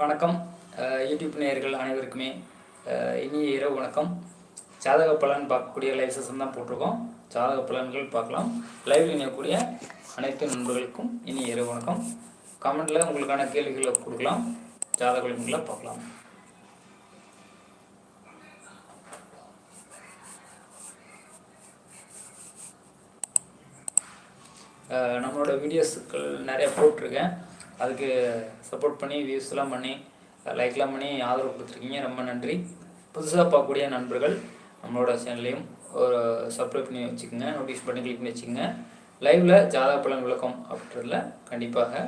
வணக்கம். யூடியூப் நேயர்கள் அனைவருக்குமே இனிய இரவு வணக்கம். ஜாதக பலன் பார்க்கக்கூடிய லைவ் செஷன் தான் போட்டிருக்கோம். ஜாதக பலன்கள் பார்க்கலாம். லைவில் இணையக்கூடிய அனைத்து நண்பர்களுக்கும் இனிய இரவு வணக்கம். கமெண்டில் உங்களுக்கான கேள்விகளை கொடுக்கலாம். ஜாதக பலன்களை பார்க்கலாம். நம்மளோட வீடியோஸுக்கள் நிறைய போட்டிருக்கேன். அதுக்கு சப்போர்ட் பண்ணி வியூஸ்லாம் பண்ணி லைக்லாம் பண்ணி ஆதரவு கொடுத்துருக்கீங்க. ரொம்ப நன்றி. புதுசாக பார்க்கக்கூடிய நண்பர்கள் நம்மளோட சேனல்லையும் ஒரு சப்ஸ்கிரைப் பண்ணி வச்சுக்கோங்க. நோட்டீஸ் பண்ணி கிளிக் பண்ணி வச்சுக்கோங்க. லைவில் ஜாதா பலன் விளக்கம் அப்படின்றதுல கண்டிப்பாக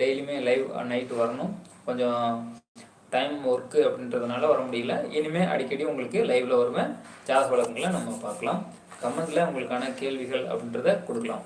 டெய்லியுமே லைவ் நைட்டு வரணும். கொஞ்சம் டைம் ஒர்க்கு அப்படின்றதுனால வர முடியல. இனிமேல் அடிக்கடி உங்களுக்கு லைவில் வருவேன் ஜாதக வழக்கங்களை நம்ம பார்க்கலாம். கமெண்ட்டில் உங்களுக்கான கேள்விகள் அப்படின்றத கொடுக்கலாம்.